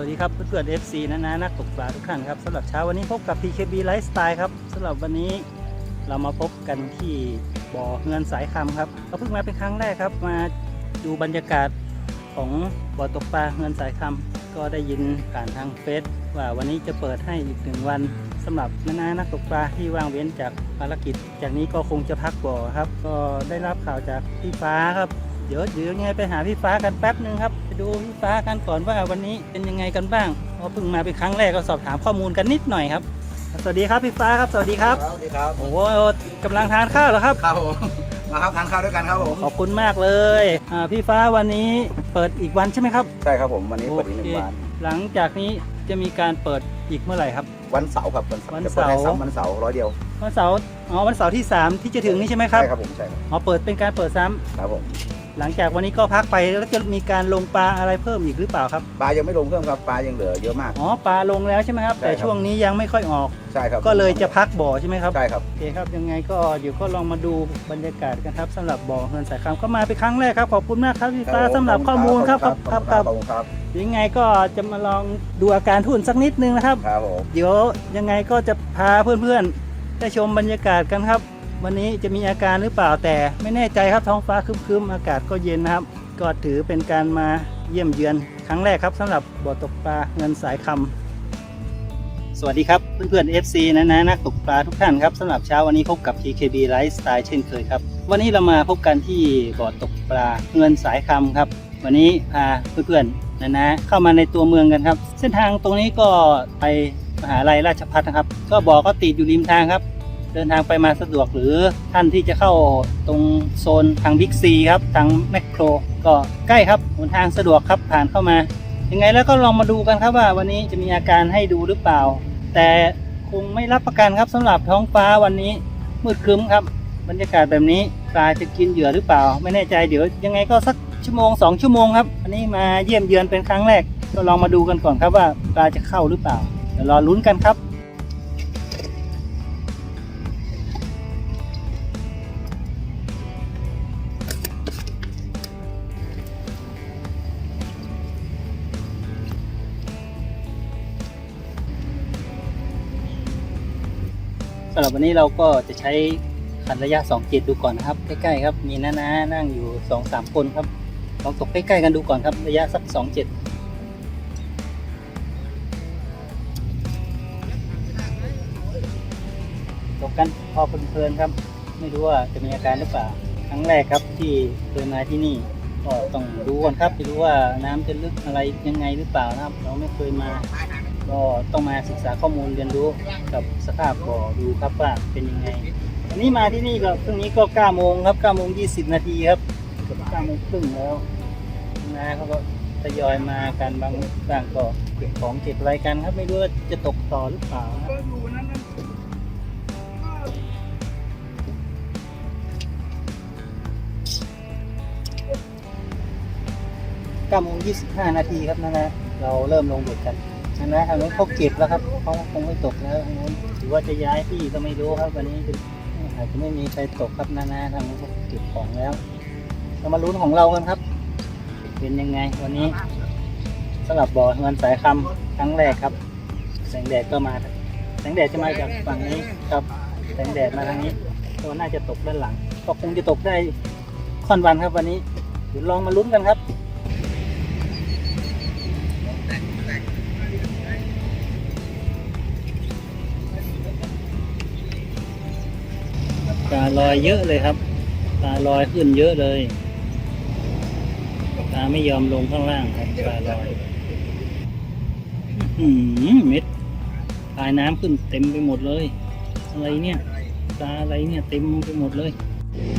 สวัสดีครับเพื่อนๆ FC นะนะนักตกปลาทุกท่านครับสำหรับเช้าวันนี้พบกับ PKB Lifestyle ครับสำหรับวันนี้เรามาพบกันที่บ่อเงินสายคำครับเราเพิ่งมาเป็นครั้งแรกครับ มาดูบรรยากาศของบ่อตกปลาเงินสายคำก็ได้ยินผ่านทางเฟซว่าวันนี้จะเปิดให้อีกหนึ่งวันสำหรับนานานักตกปลาที่ว่างเว้นจากภารกิจ จากนี้ก็คงจะพักบ่อครับ ก็ได้รับข่าวจากพี่ฟ้าครับ เดี๋ยวเดี๋ยวยังไงไปหาพี่ฟ้ากันแป๊บหนึ่งครับไปดูพี่ฟ้ากันก่อนว่าวันนี้เป็นยังไงกันบ้างเพราะเพิ่งมาเป็นครั้งแรกก็สอบถามข้อมูลกันนิดหน่อยครับ สวัสดีครับพี่ฟ้าครับสวัสดีครับสวัสดีครับโอ้โหกำลังทานข้าวเหรอครับครับผมมาครับทานข้าวด้วยกันครับผมขอบคุณมากเลยอ่าพี่ฟ้าวันนี้เปิดอีกวันใช่ไหมครับใช่ครับผมวันนี้เปิดอีกหนึ่งโอเควันหลังจากนี้จะมีการเปิดอีกเมื่อไหร่ครับ วันเสาร์ครับวันเสาร์วันจะเปิดให้เสาร์ซ้ำวันเสาร์ร้อยเดียววันเสาร์อ๋อวันเสาร์ที่ 3 ที่จะถึงนี้ใช่ไหมครับใช่ครับผมใช่ครับอ๋อเปิดเป็นการเปิดซ้ำครับผม หลังจากวันนี้ก็พักไปแล้วจะมีการลงปลาอะไรเพิ่มอีกหรือเปล่าครับ ปลายังไม่ลงเครื่องครับปลายังเหลือเยอะมาก อ๋อปลาลงแล้วใช่ไหมครับใช่แต่ครับช่วงนี้ยังไม่ค่อยออก ใช่ครับก็เลยจะพักบ่อใช่ไหมครับ ใช่ครับโอเคครับยังไงก็เดี๋ยวก็ลองมาดูบรรยากาศกันครับสำหรับบ่อเงินสายคำก็มาเป็นครั้งแรกครับขอบคุณมากครับพี่ฟ้าครับผมสำหรับข้อมูลครับครับครับครับขอบคุณครับยังไงก็จะมาลองดูอาการทุนสักนิดนึงนะครับครับผมเดี๋ยวยังไงก็จะพาเพื่อนๆได้ชมบรรยากาศกันครับ วันนี้จะมีอาการหรือเปล่าแต่ไม่แน่ใจครับท้องฟ้าครึมๆ อากาศก็เย็นนะครับ ก็ถือเป็นการมาเยี่ยมเยือนครั้งแรกครับสำหรับบ่อตกปลาเงินสายคำสวัสดีครับเพื่อนๆ FC นะนะนักตกปลาทุกท่านครับสำหรับเช้าวันนี้พบกับ TKB Lifestyle เช่นเคยครับ วันนี้เรามาพบกันที่บ่อตกปลาเงินสายคำครับ วันนี้พาเพื่อนๆนะนะเข้ามาในตัวเมืองกันครับ เส้นทางตรงนี้ก็ไปมหาลัยราชพัฒนะครับ ก็บ่อก็ติดอยู่ริมทางครับ เดินทางไปมาสะดวกหรือท่านที่จะเข้าตรงโซนทางบิ๊กซีครับทางแมคโครก็ใกล้ครับหนทางสะดวกครับผ่านเข้ามา ยังไงแล้วก็ลองมาดูกันครับว่าวันนี้จะมีอาการให้ดูหรือเปล่า แต่คงไม่รับประกันครับสำหรับท้องฟ้าวันนี้มืดครึ้มครับ บรรยากาศแบบนี้ปลาจะกินเหยื่อหรือเปล่า ไม่แน่ใจเดี๋ยวยังไงก็สักชั่วโมงสองชั่วโมงครับอันนี้มาเยี่ยมเยือนเป็นครั้งแรก ก็ลองมาดูกันก่อนครับว่าปลาจะเข้าหรือเปล่าเดี๋ยวรอลุ้นกันครับ สำหรับวันนี้เราก็จะใช้ขันระยะ2เกตดูก่อนนะครับ ใกล้ๆครับ มีน้าๆนั่งอยู่2อสามคนครับ ลองตกใกล้ๆกันดูก่อนครับ ระยะสัก2จ็ดตกกันพอเพลินๆครับ ไม่รู้ว่าจะมีอาการหรือเปล่า ครั้งแรกครับที่เคยมาที่นี่ก็ต้องดูก่อนครับไม่รู้ว่าน้ำจะลึกอะไรยังไงหรือเปล่านะครับ เราไม่เคยมา ก็ต้องมาศึกษาข้อมูลเรียนรู้กับสภาพบ่อดูครับว่าเป็นยังไงวันนี้มาที่นี่ก็พรุ่งนี้ก็9โมงครับ9โมง20 นาทีครับเกือบ9โมงครึ่งแล้วนะเขาก็ทยอยมากันบางบางก็เก็บของเก็บอะไรกันครับไม่รู้ว่าจะตกต่อหรือเปล่านะ9โมง25นาทีครับนะนะเราเริ่มลงเบ็ดกัน นะนะทางนู้นเขาเก็บแล้วครับเขาคงไม่ตกแล้วทางนู้นหรือว่าจะย้ายที่ก็ไม่รู้ครับวันนี้อาจจะไม่มีใครตกครับนานาทางนู้นเขาเก็บของแล้วเรามาลุ้นของเรากันครับ เป็นยังไงวันนี้สำหรับบ่อเงินสายคำครั้งแรกครับ แสงแดดก็มาแสงแดดจะมาจากฝั่งนี้ครับแสงแดดมาทางนี้ก็น่าจะตกด้านหลังก็คงจะตกได้ค่อนวันครับวันนี้เดี๋ยวลองมาลุ้นกันครับ ลอยเยอะเลยครับ ปลาลอยขึ้นเยอะเลย ปลาไม่ยอมลงข้างล่างครับปลาลอยอื้อหือเม็ดปลายน้ำขึ้นเต็มไปหมดเลย อะไรเนี่ย ปลาอะไรเนี่ยเต็มไปหมดเลย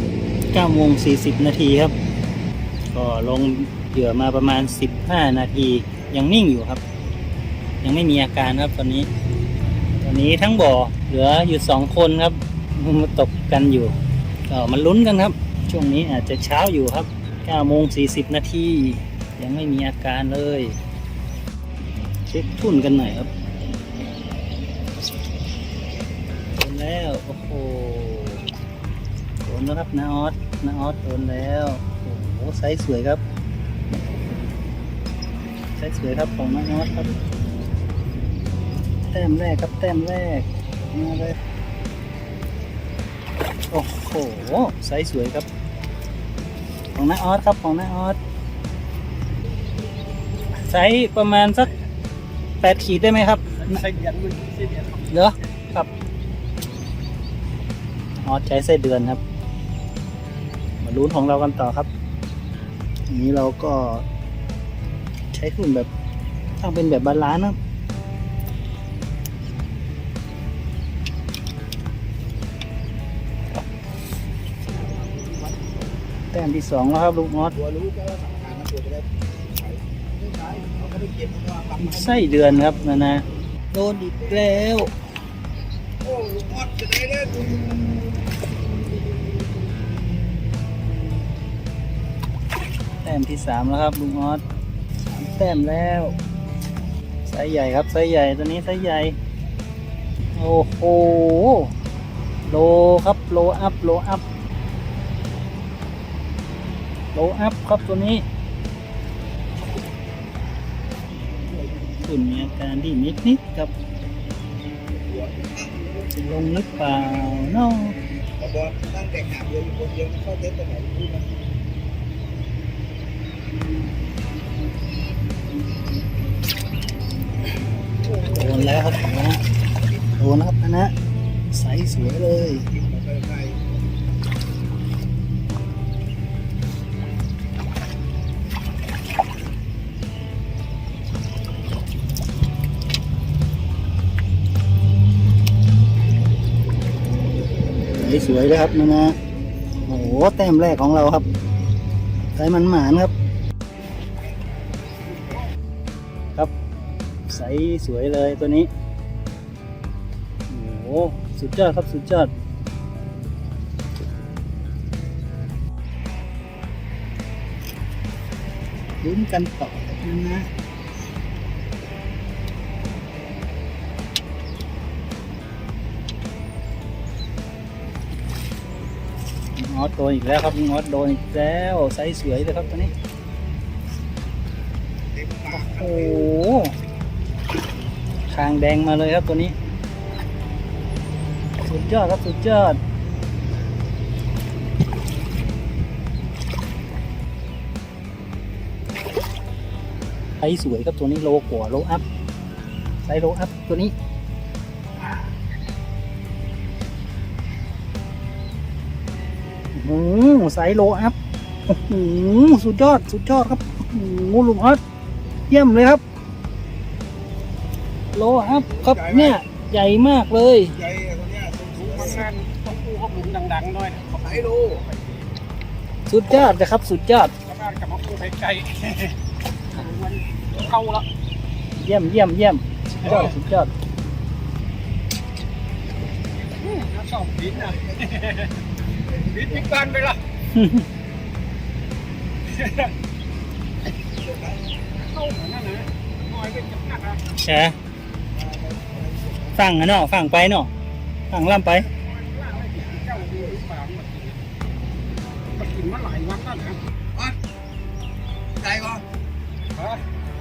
9โมง40 นาทีครับ ก็ลงเหยื่อมาประมาณ 15 นาที ยังนิ่งอยู่ครับ ยังไม่มีอาการครับตอนนี้ ตอนนี้ทั้งบ่อเหลืออยู่สองคนครับมาตก กันอยู่ก็มาลุ้นกันครับ ช่วงนี้อาจจะเช้าอยู่ครับ9โมง40 นาทียังไม่มีอาการเลย เช็คทุ่นกันหน่อยครับโดนแล้ว โอ้โหโดนแล้วครับนาออสนาออสโดนแล้วโอ้โหไซส์สวยครับใช้สวยครับของน้ออตครับ แต้มแรกครับแต้มแรกมาเลย โอ้โหไซส์สวยครับ ของน้าออสครับของน้าออสไซส์ประมาณสักแปดขีดได้ไหมครับใส่เดือนมันใส่เดือนเหรอครับออสใช้ไส้เดือนครับ มาลุ้นของเรากันต่อครับอันนี้เราก็ใช้ขึ้นแบบตั้งเป็นแบบบาลานซ์นะ แต้มที่สองแล้วครับลูกออสตัวรู้ก็ว่าสำคัญนะตัวจะได้ใช้ไม่ใช้เขาก็ไม่เก็บเพราะว่าปั๊มมันไส้เดือนครับนะนะโดนอีกแล้วโอ้ลูกออดจะได้เล่นแต้มที่สามแล้วครับลุงออสสามแต้มแล้วไซส์ใหญ่ครับไซส์ใหญ่ตัวนี้ไซส์ใหญ่โอ้โหโลครับโลอัพโลอัพ โลอัพครับตัวนี้คุณมีอาการดีนิดนิดครับลงหรือเปล่าเนาะต่บอลตั้งแต่ขาเดียอคนเดียวเข้าเต็นท์ตรงไหนรู้ไหมโดนแล้วครับนะโดนนะครับนะไซส์สวยเลย ครับนะนะโอ้โหแต้มแรกของเราครับไซส์มันหมานครับ ครับไซส์สวยเลยตัวนี้โอ้โหสุดยอดครับสุดยอดลุ้นกันต่อนะ ออสโดนอีกแล้วครับลุงออสโดนอีกแล้วไซส์สวยเลยครับตัวนี้โอ้โหคางแดงมาเลยครับตัวนี้ สุดยอดครับสุดยอดไซส์สวยครับตัวนี้โลกว่าโลอัพไซส์โลอัพตัวนี้ โอ้โหไซส์โลอัพโอ้โหสุดยอดสุดยอดครับโอ้โหลุงออสเยี่ยมเลยครับ โลอัพครับเนี่ยใหญ่มากเลยใหญ่คนเนี้ยสูงสูงมันงานต้องกู้เขาหมุนดังๆหน่อยไหนโลสุดยอดนะครับ สุดยอดแล้วก็กลับมากู้ไกลๆมันเข้าละเยี่ยมเยี่ยมเยี่ยมสุดยอดสุดยอดน้ำสองดินนะ ดินพิการไปละเข้าเหมือนนั่นนะน้อยเป็นจับหนักอะแชร์ฝั่งอะเนาะฝั่งไปเนาะฝั่งล่ำไปเจ้าดูหรือเปล่ามันกินมาหลายวันแล้วนะใจก่อนฮะ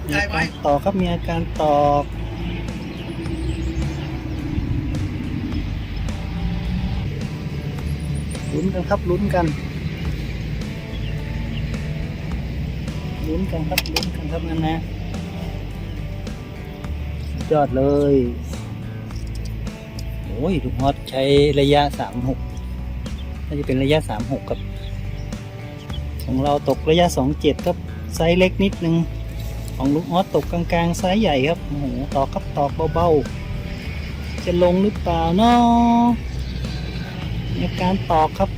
มีอาการตอกครับมีอาการตอก ลุ้นกันครับลุ้นกันลุ้นกันครับลุ้นกันครับนั่นนะยอดเลยโอ้ยลูกฮอตใช้ระยะสามหกน่าจะเป็นระยะสามหกครับ ของเราตกระยะสองเจ็ดครับไซส์เล็กนิดนึงของลูกออสตกกลางๆไซส์ใหญ่ครับโอ้โหตอกครับตอกเบาๆจะลงหรือเปล่าเนาะ มีอาการตอกครับ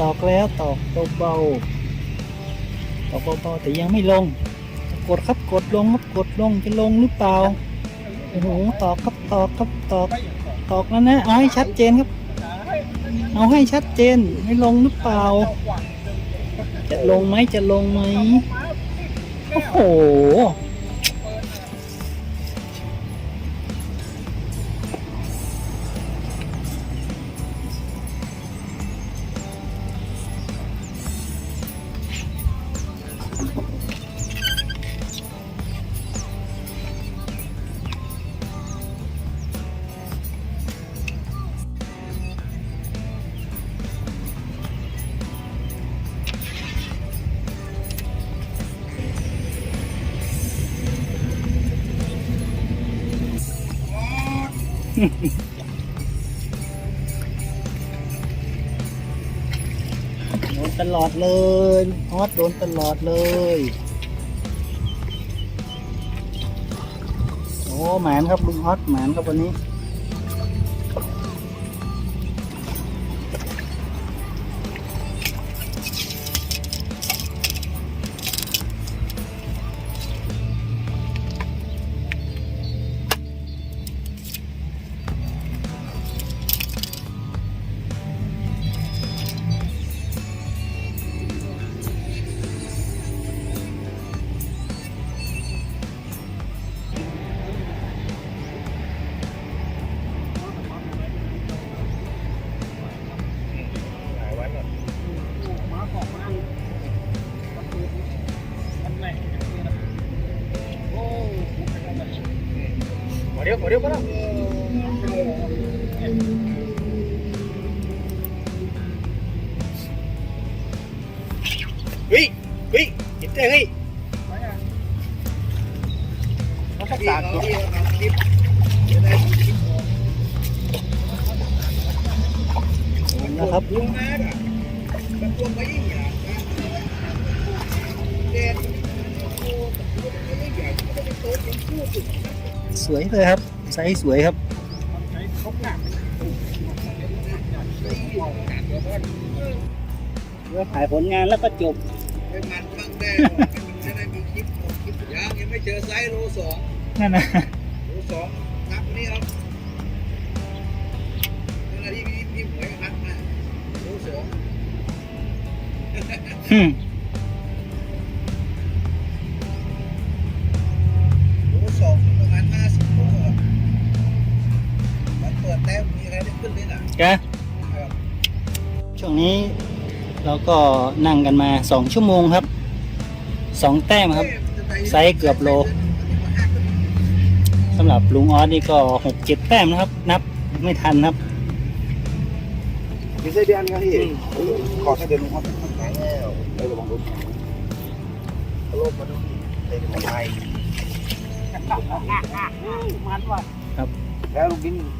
ตอกแล้วตอกเบาๆตอกเบาๆแต่ยังไม่ลง กดครับกดลงครับกดลงจะลงหรือเปล่าโอ้โหตอกครับตอกครับตอกตอกแล้วนะเอาให้ชัดเจนครับ เอาให้ชัดเจนไม่ลงหรือเปล่า จะลงไหมจะลงไหมโอ้โห โดนตลอดเลยฮอตโดนตลอดเลย โอ้หมานครับลุงฮอตหมานครับวันนี้ ขอเดียวขอเดีย วก็แล้วเฮ้ยเฮ้ยเห็นใจเฮ้ยเขาสักพี่สาเอามตัวพี่เอาคลิปจะได้คลิปออกนะครับลุงนะอะมันรวมไปยิ่งใหญ่เด็ดโอ้รวมไปยิ่งใหญ่ก็เป็นโต๊ะเป็นคู่สุดสวยเลยครับไซส์สวยครับใช้ครบหนักเพื่อถ่ายผลงานแล้วก็จบเป็นมันครั้งแรกจะได้มีคลิปออกคลิปยังยังไม่เจอไซส์โลสองนั่นนะโลสองนับนี่ครับนั่นแหละที่พี่พี่หมวยนัดมาโลสอง ขึ้นเลยนะกะครับช่วงนี้เราก็นั่งกันมาสองชั่วโมงครับสองแต้มครับ ไซส์เกือบโลสำหรับลุงออสนี่ก็หกเจ็ดแต้มนะครับ นับไม่ทันครับมีไส้เดือนครับพี่ขอไส้เดือนลุงครับแข็งแล้วไอ้ระวังรถเอารถมาดูดิเต็มไทยมันว่ะแล้วลุงบิ น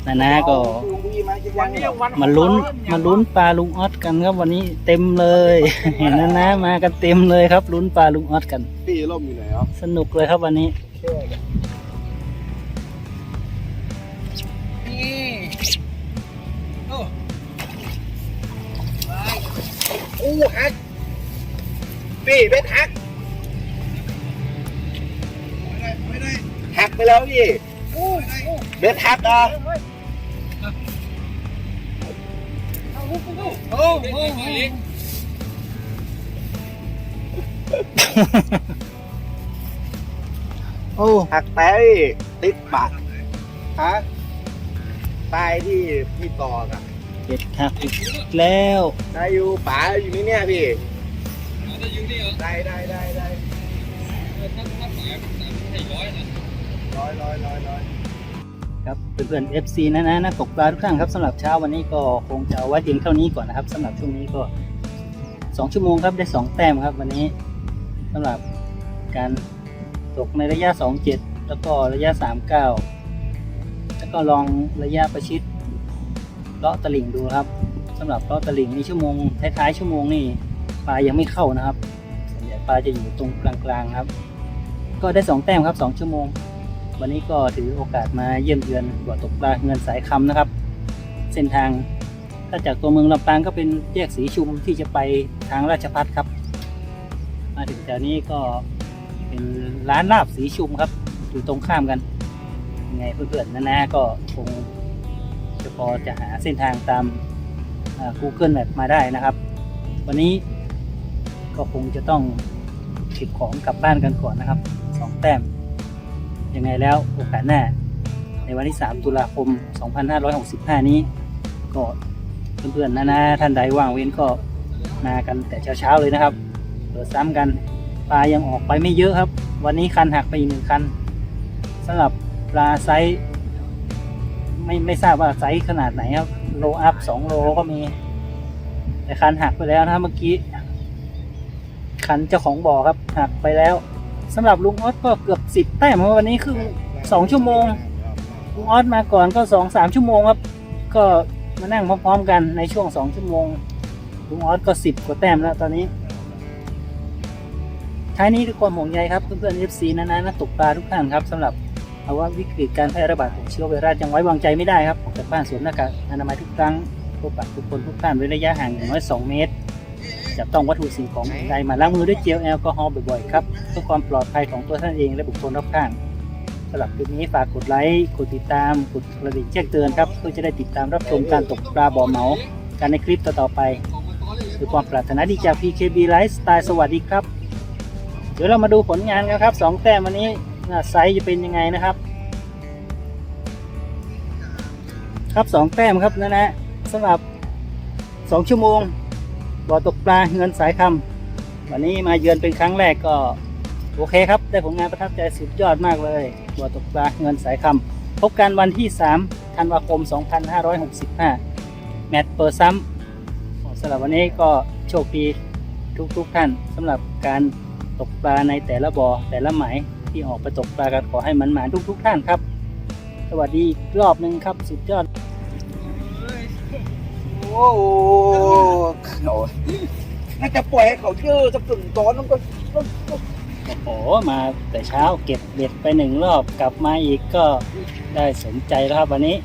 นานาก็ลุงบินมาจะวัวันนนี้นี้วันมาลุ้นมาลุ้นปลาลุงออสกันครับวันนี้เต็มเลยเห็นนานามากันเต็มเลยครับลุ้นปลาลุงออสกันพี่ร่มอยู่ไหนอะสนุกเลยครับวันนี้นี่โอ้อู้ฮักพี่เบ็ดฮักไม่ได้ไม่ได้หักไปแล้วพี่โอ้โอ้ เบ็ดฮักอะโอ้โอ้โอ้หักแต้พี่ติดปากฮะตายที่พี่ต่อกับเจ็ดหักอีกแล้วได้อยู่ป๋าอยู่นี่เนี่ยพี่จะอยู่นี่เหรอได้ได้ได้ได้ถ้าถ้าหมายให้ร้อยนะร้อยร้อยร้อยร้อย ครับเพื่อนๆ FC นะนะนักตกปลาทุกท่านครับสำหรับเช้าวันนี้ก็คงจะเอาไว้เพียงเท่านี้ก่อนนะครับสำหรับช่วงนี้ก็สองชั่วโมงครับได้สองแต้มครับวันนี้สำหรับการตกในระยะ 27 แล้วก็ระยะ 39 แล้วก็ลองระยะประชิดเลาะตลิ่งดูครับสำหรับเลาะตลิ่งนี่ชั่วโมงท้ายๆชั่วโมงนี่ปลายังไม่เข้านะครับส่วนใหญ่ปลาจะอยู่ตรงกลางๆครับ ก็ได้สองแต้มครับสองชั่วโมง วันนี้ก็ถือโอกาสมาเยี่ยมเยือนบ่อตกปลาเงินสายคำนะครับ เส้นทางถ้าจากตัวเมืองลำปางก็เป็นแยกสีชุมที่จะไปทางราชพัฒครับ มาถึงแถวนี้ก็เป็นร้านลาบสีชุมครับ อยู่ตรงข้ามกันยังไงเพื่อนๆนะนะก็คงจะพอจะหาเส้นทางตาม Google Map มาได้นะครับ วันนี้ก็คงจะต้องเก็บของกลับบ้านกันก่อนนะครับสองแต้ม ยังไงแล้วโอกาสหน้า ในวันที่ 3 ตุลาคม 2565 นี้ ก็เพื่อนๆนะนะท่านใดว่างเว้นก็มากันแต่เช้าๆเลยนะครับเปิดซ้ำกันปลายังออกไปไม่เยอะครับ วันนี้คันหักไปอีกหนึ่งคันสำหรับปลาไซส์ไม่ไม่ทราบว่าไซส์ขนาดไหนครับโลอัพสองโลก็มี แต่คันหักไปแล้วนะเมื่อกี้ คันเจ้าของบ่อครับหักไปแล้ว สำหรับลุงออสก็เกือบสิบแต้มวันนี้คือสองชั่วโมงลุงออสมาก่อนก็สองสามชั่วโมงครับ ก็มานั่งพร้อมๆกันในช่วงสองชั่วโมงลุงออสก็สิบกว่าแต้มแล้วตอนนี้ท้ายนี้ด้วยความห่วงใยครับเพื่อนๆ FC นานานักตกปลาทุกท่านครับสำหรับภาวะวิกฤตการแพร่ระบาดของเชื้อไวรัสยังไว้วางใจไม่ได้ครับออกจากบ้านสวมหน้ากากอนามัยทุกครั้งพบปะทุกคนทุกท่านเว้นระยะห่างอย่างน้อย2เมตร จับต้องวัตถุสิ่งของใดมาล้างมือด้วยเจลแอลกอฮอล์บ่อยๆครับเพื่อความปลอดภัยของตัวท่านเองและบุคคลรอบข้างสำหรับคลิปนี้ฝากกดไลค์กดติดตามกดกระดิ่งแจ้งเตือนครับเพื่อจะได้ติดตามรับชมการตกปลาบ่อเหมากันในคลิปต่อๆไปด้วยความปรารถนาดีจาก PKB Lifestyle สวัสดีครับ เดี๋ยวเรามาดูผลงานกันครับสองแต้มวันนี้น่าไซส์จะเป็นยังไงนะครับ ครับสองแต้มครับนะนะสำหรับสองชั่วโมง บ่อตกปลาเงินสายคำวันนี้มาเยือนเป็นครั้งแรกก็โอเคครับ ได้ผลงานประทับใจสุดยอดมากเลยบ่อตกปลาเงินสายคำพบกันวันที่ 3 ธันวาคม 2565 แมตช์เปิดซ้ำสำหรับวันนี้ก็โชคดีทุกๆท่านสำหรับการตกปลาในแต่ละบ่อแต่ละหมายที่ออกไปตกปลากันขอให้มันหมานทุกๆท่านครับ สวัสดีรอบหนึ่งครับสุดยอด โอ้โหโอ้ยน่าจะปล่อยให้เขาเยอะสักถึงตอนนั้นก็ก็โอ้โหมาแต่เช้าเก็บเบ็ดไปหนึ่งรอบกลับมาอีกก็ได้สมใจแล้วครับวันนี้